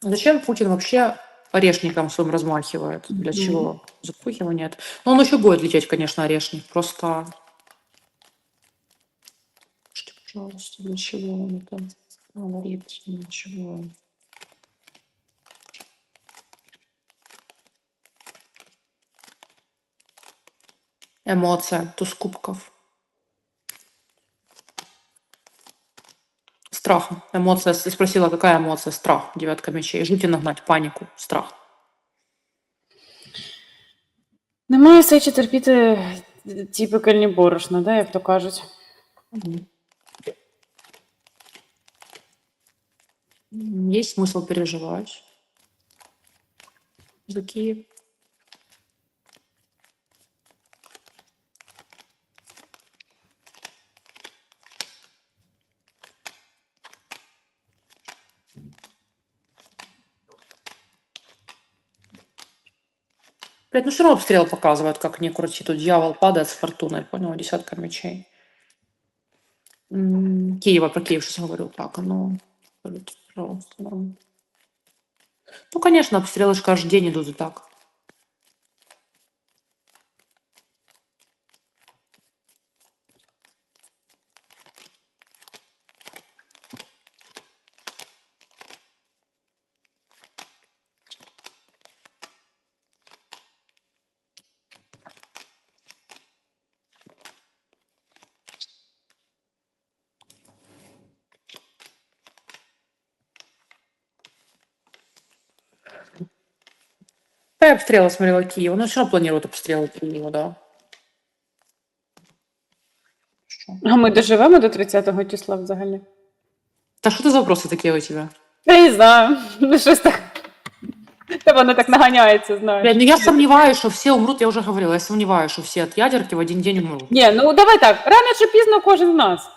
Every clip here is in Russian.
Зачем Путин вообще орешником своим размахивает? Для чего? Запугивание это. Ну, он еще будет лететь, конечно, орешник. Просто... Скажите, пожалуйста, для чего он это говорит? Для чего? Эмоция. Туз кубков. Страх. Эмоция. Ты спросила, какая эмоция? Страх. Девятка мечей. Жуть и нагнать. Панику. Страх. Немає сечі терпіти е, ті пекельні борошна, да, як то кажуть. Мгм. М, Есть смысл переживать за Блядь, ну все равно обстрел показывают, как не крути. Тут дьявол падает с фортуной, понял? Десятка мечей. Киева, про Киев сейчас говорю. Так, ну, пожалуйста. Ну, конечно, обстрелы же каждый день идут и так. Я обстрелы смотрела Киева. Ну, все равно планируют обстрелы Киева, да. Что? А ми доживемо до 30-го числа взагалі? Да что это за вопросы такие у тебя? Я не знаю. Ну, щось так. Та воно так наганяється, знаєш. Блядь, ну я сомневаюсь, что все умрут, я уже говорила, я сомневаюсь, что все от ядерки в один день умрут. Ні, ну давай так, рано чи пізно кожен з нас.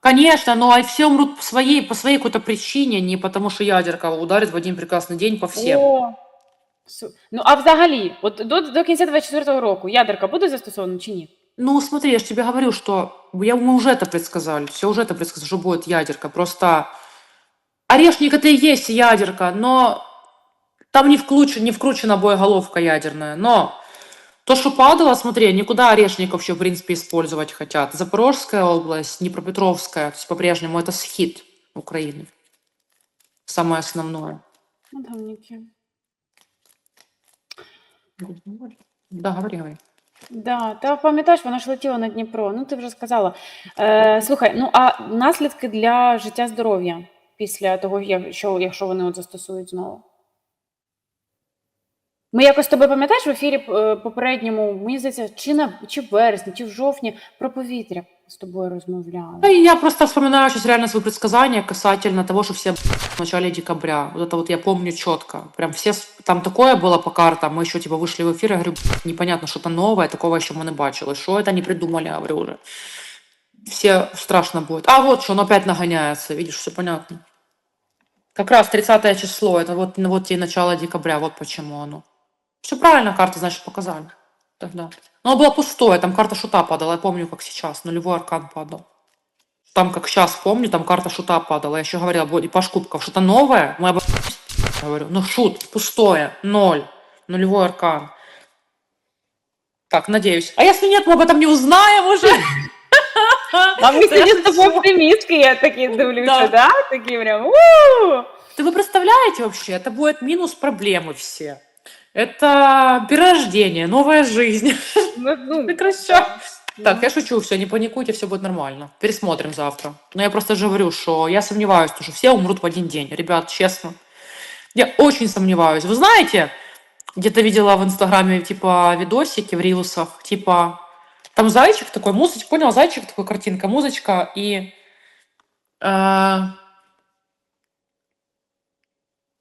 Конечно, но а все умрут по своей, по своей какой-то причине, не потому что ядерка ударит в один прекрасный день по всем. О, су- Ну, а взагалі, от до, до кінця 24-го року ядерка буде застосована чи ні? Ну, смотри, я же тебе говорю, что я, мы уже это предсказали, все уже это предсказали, что будет ядерка. Просто орешник это и есть ядерка, но там не, вкручена, не вкручена боеголовка ядерная. Но то, что падало, смотри, никуда орешник вообще, в принципе, использовать хотят. Запорожская область, Днепропетровская, то есть по-прежнему это схит Украины. Самое основное. Ну, гавніки. Да, говори, говори. Да, та пам'ятаєш, вона ж летіла на Дніпро. Ну, ти вже сказала. Е, слухай, ну а наслідки для життя здоров'я після того, що, якщо вони от застосують знову? Ми якось тобою пам'ятаєш в ефірі е, попередньому, мені здається, чи на чи в вересні, чи в жовтні про повітря з тобою розмовляли. Я просто вспоминаю сейчас реально свои предсказания касательно того, что все в начале декабря. Вот это вот я помню четко. Прям все, там такое было по картам, мы еще типа вышли в эфир, я говорю, непонятно, что-то новое, такого еще мы не бачили. Что это они придумали, говорю уже. Все страшно будет. А вот что, он опять нагоняется, видишь, все понятно. Как раз 30 число, это вот, ну, вот тебе начало декабря, вот почему оно. Все правильно карты, значит, показали тогда. Но оно было пустое, там карта шута падала, я помню, как сейчас, нулевой аркан падал Там, как сейчас помню, там карта шута падала. Я еще говорила, вот, и Паш Кубков, что-то новое, мы об... говорю, ну шут, пустое, ноль, нулевой аркан. Так, надеюсь. А если нет, мы об этом не узнаем уже. А ми Це я сьогодні з тобою шучу. оптимістки, я такі дивлюся, Да. да? Такі прям у Да вы представляете вообще, это будет минус проблемы все. Это перерождение, новая жизнь. Ну, ну, Прекращай. Так, я шучу, все, не паникуйте, все будет нормально. Пересмотрим завтра. Но я просто же говорю, что я сомневаюсь, что все умрут в один день. Ребят, честно. Я очень сомневаюсь. Вы знаете, где-то видела в Инстаграме, типа, видосики в рилусах, типа, там зайчик такой, музычка, понял, зайчик такой, картинка, музычка, и... э,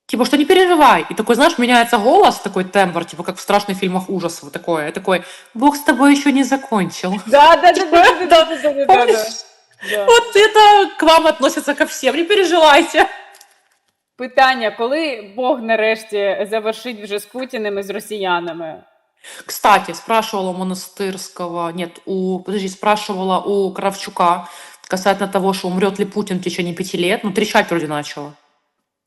типа, что не переживай. И такой, знаешь, меняется голос, такой тембр, типа, как в страшных фильмах ужасов, вот такое. Я такой, Бог с тобой еще не закончил. Да, да, да, да, типа, да, да, вот это к вам относится ко всем не переживайте. Питання, коли Бог нарешті завершить вже з Путіним і з росіянами? Кстати, спрашивала у монастырского, нет, у, подожди, спрашивала у Кравчука касательно того, что умрет ли Путин в течение пяти лет, ну, трещать вроде начала.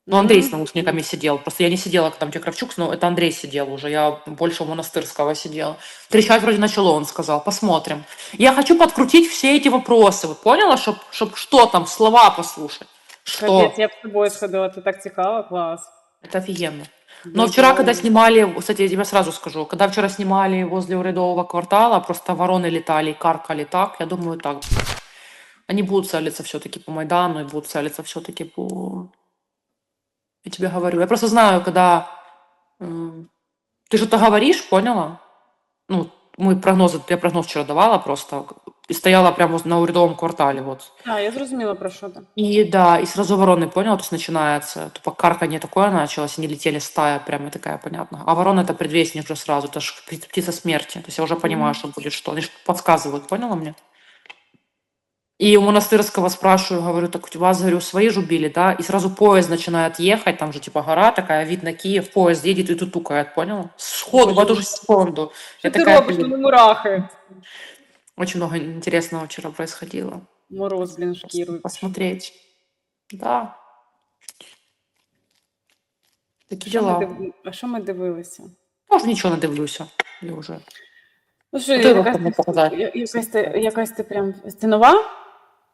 Ну, Андрей с наушниками сидел. Просто я не сидела, там где Кравчук, но это Андрей сидел уже. Я больше у Монастырского сидела. Кричать вроде начало, он сказал. Посмотрим. Я хочу подкрутить все эти вопросы. Вот поняла, чтоб, чтоб что там, слова послушать. Что? Капець, я б з тобою сходила, це так цікаво, клас. Это офигенно. Но вчера, когда снимали, кстати, я тебе сразу скажу, когда вчера снимали возле урядового квартала, просто вороны летали и каркали так, я думаю, так. Они будут целиться все-таки по Майдану и будут целиться все-таки по... Я тебе говорю. Я просто знаю, когда м, ты что-то говоришь, поняла? Ну, мы прогнозы, я прогноз вчера давала просто, и стояла прямо на урядовом квартале, вот. А, я зрозуміла про що ти. И да, и сразу вороны, понял, то есть начинается, тупо карканье такое началось, они летели стая, прямо такая, понятно. А ворона это предвестник уже сразу, это ж пи- птица смерти, то есть я уже понимаю, Мгм. что будет что. Они ж подсказывают, поняла мне? И у монастырского спрашиваю, говорю, так у вас, говорю, свои же убили, да? И сразу поезд начинает ехать, там же типа гора такая, вид на Киев, поезд едет и тут тукает, поняла? Сходу, в эту же секунду. Я ти такая, робиш? блин, мурахи. очень много интересного вчера происходило. Мороз, блін, шкіру. Посмотреть. Да. Такі дела. див- А що ми дивилися? Може, нічого не дивлюся. Я вже. Ну що, якась, не показати. я- якась, ти, якась ти прям... Ти нова?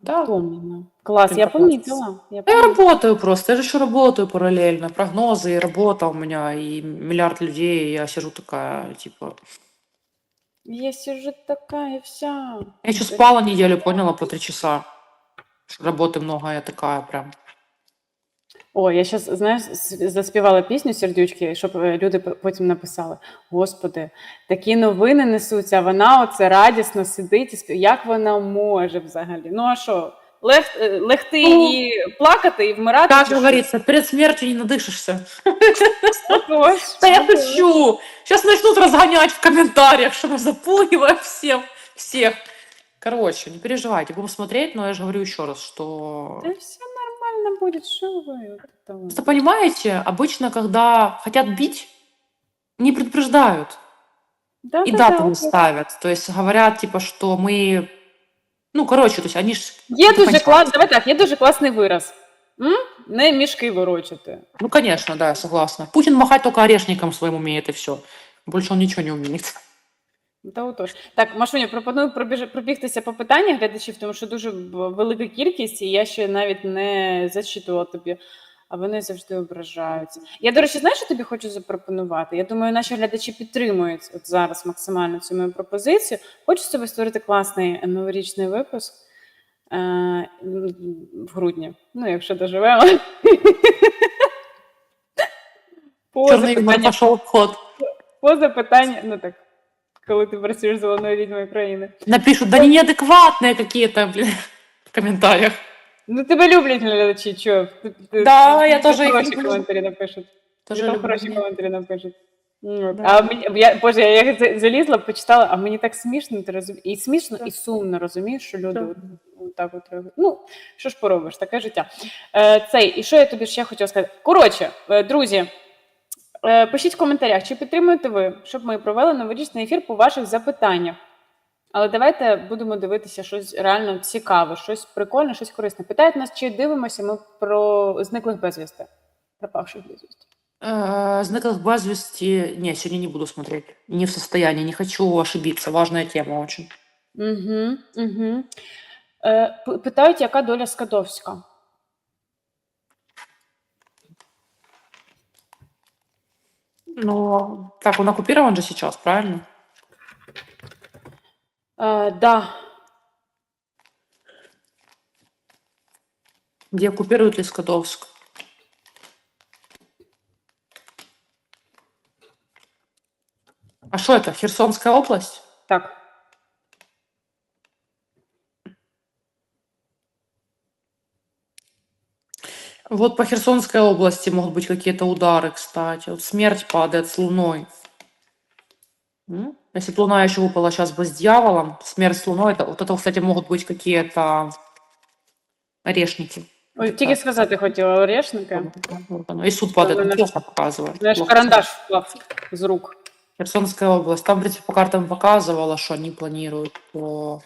Да. Втомлена. Класс, я помнила. Я Я работаю просто, я же еще работаю параллельно. Прогнозы, и работа у меня, и миллиард людей, и я сижу такая, типа... Я сижу такая вся. Я еще спала неделю, поняла, по три часа. Работы много, я такая прям. О, я зараз, знаєш, заспівала пісню сердючки, щоб е, люди потім написали: Господи, такі новини несуться, а вона оце радісно сидить і спів... Як вона може взагалі? Ну а що? Лег, е, легти Ну, і плакати, і вмирати? Как говорится, перед смертью не надышишься. Да я шучу. Сейчас начнут разгонять в комментариях, что мы запугиваем всем, всех. Короче, не переживайте, будем смотреть, но я же говорю еще раз, что... Да все нормально будет, что вы? вот это вот. Просто понимаете, обычно, когда хотят бить, не предупреждают Да, и да, дату да, не вот. ставят. То есть говорят, типа, что мы... Ну, короче, то есть они ж... Є Ну, дуже понятно. клас, давай так, є дуже класний вираз. М? Не мішки ворочати. Ну, конечно, да, я согласна. Путин махать только орешником своим умеет, и все. Больше он ничего не умеет. Та отож. Так, Машуня, пропоную пробіж... пробігтися по питаннях глядачів, тому що дуже велика кількість, і я ще навіть не зачитувала тобі, а вони завжди ображаються. Я, до речі, знаєш, що тобі хочу запропонувати? Я думаю, наші глядачі підтримують от зараз максимально цю мою пропозицію. Хочу з тобі створити класний новорічний випуск е, в грудні. Ну, якщо доживемо. По Черный юмор запитанням пошел по запитання, ну так, коли ти працюєш з головною відьмою країни. Напишут, да они неадекватные какие-то, блин, в комментариях. Ну тебе люблять глядачі, чо? Ти- ти- Да, я теж їх хороші люблю. коментарі напишуть. Тоже люблю. хороші коментарі напишуть. Ну, от. Да. А мені, я, Боже, я як за- залізла, почитала, а мені так смішно, ти розумієш, і смішно, і сумно, розумієш, що люди Так. от, от так от реагують. Ну, що ж поробиш, таке життя. Е, цей, і що я тобі ще хотіла сказати? Коротше, е, друзі, пишіть в коментарях, чи підтримуєте ви, щоб ми провели новорічний ефір по ваших запитаннях. Але давайте будемо дивитися щось реально цікаве, щось прикольне, щось корисне. Питають нас, чи дивимося ми про зниклих безвісти, пропавших безвісти. Э, Знаковых безвести... Не, сегодня не буду смотреть. Не в состоянии, не хочу ошибиться. Важная тема очень. Угу, угу. Е, питають, яка доля Скадовська? Но так, он оккупирован же сейчас, правильно? Е, да, Где оккупируют ли Скадовск? А что это, Херсонская область? так. Вот по Херсонской области могут быть какие-то удары, кстати. Вот смерть падает с Луной. Если б Луна еще выпала сейчас бы с дьяволом, смерть с Луной, это, вот это, кстати, могут быть какие-то орешники. Ой, тільки сказати хотіла орешника. Оно. И суд падает, ну, плохо показывает. Наш плохо. карандаш впав з рук. Херсонская область. Там, в принципе, по картам показывала, что они планируют по...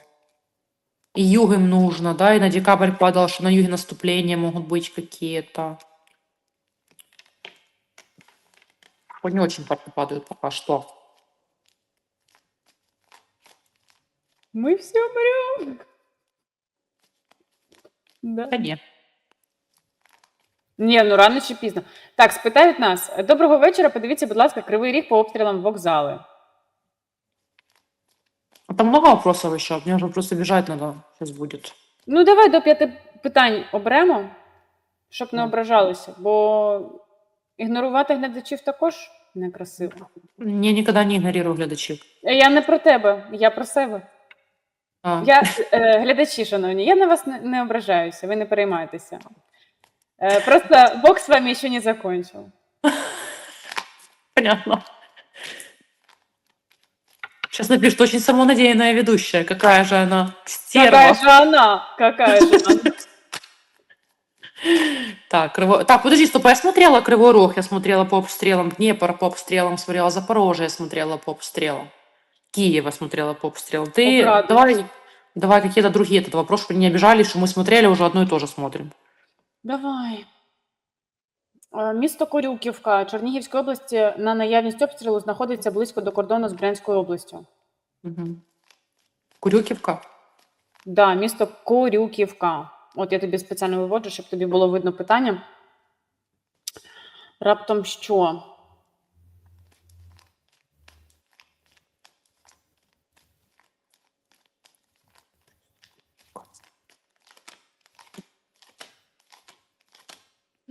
И юг им нужно, да, и на декабрь падало, что на юге наступления могут быть какие-то. Не очень падают пока что. Ми всі умремо. Да. Да нет. Ні, ну рано чи пізно. Так, спитають нас. Доброго вечора. Подивіться, будь ласка, кривий ріг по обстрілам вокзали. А Там много вопросов еще. Мне уже просто бежать надо. Сейчас будет. Ну, давай до п'яти питань оберемо, щоб не ображалися, бо ігнорувати глядачів також некрасиво. Я никогда не игнорирую глядачей. Я не про тебе, я про себе. А, Я е, глядачі, шановні, я на вас не, не ображаюся, ви не переймайтеся. Е, просто Бог з вами ще не закончив. Понятно. Сейчас напишут, очень самонадеянная ведущая. Какая же она стерва. Какая же она? Какая же она? Так, Криво... так, подожди, стоп, я смотрела Кривой Рог, я смотрела по обстрелам, Днепр по обстрелам, смотрела Запорожье, я смотрела по обстрелам, Киев я смотрела по обстрелам. Ты давай, давай какие-то другие этот вопрос, чтобы не обижались, что мы смотрели, уже одно и то же смотрим. Давай. Е, Місто Корюківка Чернігівської області на наявність обстрілу знаходиться близько до кордону з Брянською областю. Корюківка? Курюківка? Да, місто Корюківка. От я тобі спеціально виводжу, щоб тобі було видно питання. Раптом що?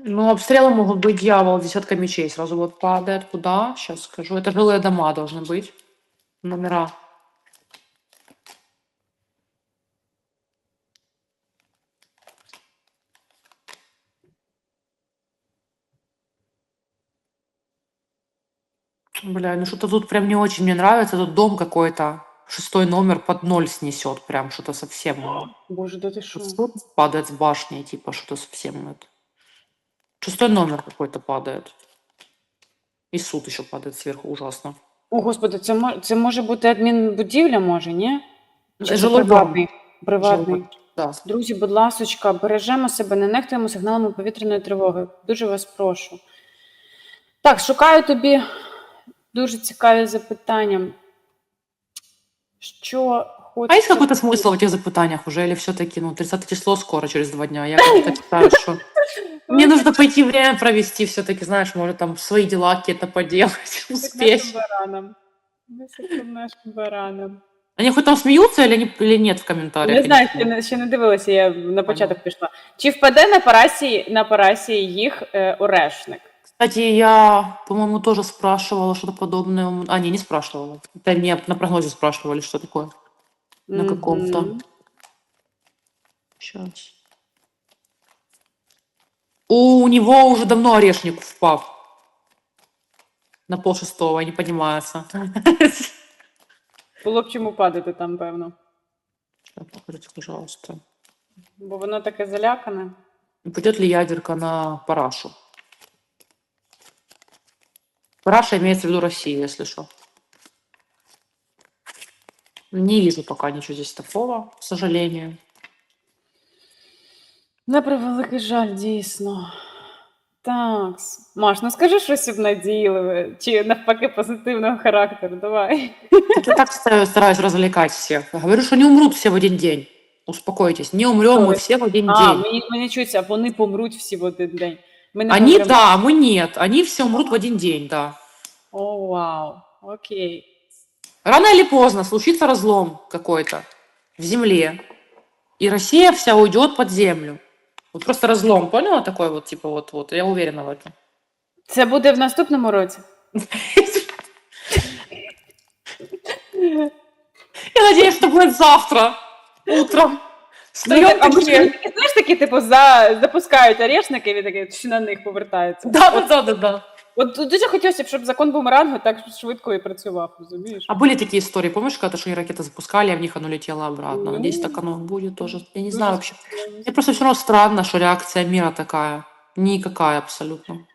Ну, обстрелы могут быть дьявол, десятка мечей сразу вот падает. Куда? Сейчас скажу. Это жилые дома должны быть. Номера. Бля, ну что-то тут прям не очень мне нравится. Тут дом какой-то. Шестой номер под ноль снесет. Прям что-то совсем. Боже, да що? Суд падает с башни, типа что-то совсем это. Шестой номер какой-то падает. И суд еще падает сверху, ужасно. О, господи, це, мо- це може бути адмінбудівля, може, ні? Чи це Жилой дом. приватний? Приватний. Жилой, Да. Друзі, будь ласочка, бережемо себе, не нехтуємо сигналами повітряної тривоги. Дуже вас прошу. Так, шукаю тобі дуже цікаві запитання. Що А есть хочеться... какой-то смысл в этих запытаниях уже? Или все-таки, ну, 30 число скоро, через два дня? Я как-то считаю, что мне нужно пойти время провести все-таки, знаешь, может, там свои дела какие-то поделать, успеть. Нашим баранам. Високим нашим баранам. Они хоть там смеются или, они, или нет в комментариях? Не Я знаю, не ще не, ще не дивилася, я на початок пішла. Чи впаде на парасі, на парасі їх е, орешник? Кстати, я, по-моему, тоже спрашивала что-то подобное. у м- А, не, не спрашивала. Это мне на прогнозе спрашивали, что такое. На каком-то. Мгм. Сейчас. У него уже давно орешник впав. На пол шестого, не поднимается. Було б чому падати там, певно. Покажите, пожалуйста. Бо воно таке залякане. Пойдет ли ядерка на парашу? Параша имеется в виду Россия, если что. Не вижу пока ничего здесь такого, к сожалению. На превеликий жаль, дійсно. Так. Маш, ну скажи щось обнадійливе, чи навпаки позитивного характеру. Давай. Так Я так ста- стараюсь развлекать всех. Я говорю, что не умрут все в один день. Успокойтесь, не умрем мы Ой. все в один А, день. мені, мені чуться, вони помруть всі в один день. Ми не Они помремо. да, мы нет. Они все умрут в один день, да. О, вау. Окей. Рано или поздно случится разлом какой-то в земле, и Россия вся уйдет под землю. Вот просто разлом, поняла? Такой вот, типа, вот, вот. Я уверена в этом. Це буде в наступному році. Я надеюсь, что будет завтра утром. Встаем а ми ж такі, знаєш, такі, типу, за, запускають орешники, і такі, що на них повертаються. Да, да, да, да, да. От дуже хотілося б, щоб закон бумерангу так швидко і працював, розумієш? А были такие истории, помнишь, когда что они ракеты запускали, а в них оно летело обратно? Надеюсь, так оно будет тоже. Я не знаю вообще. Мне просто все равно странно, что реакция мира такая. Никакая абсолютно.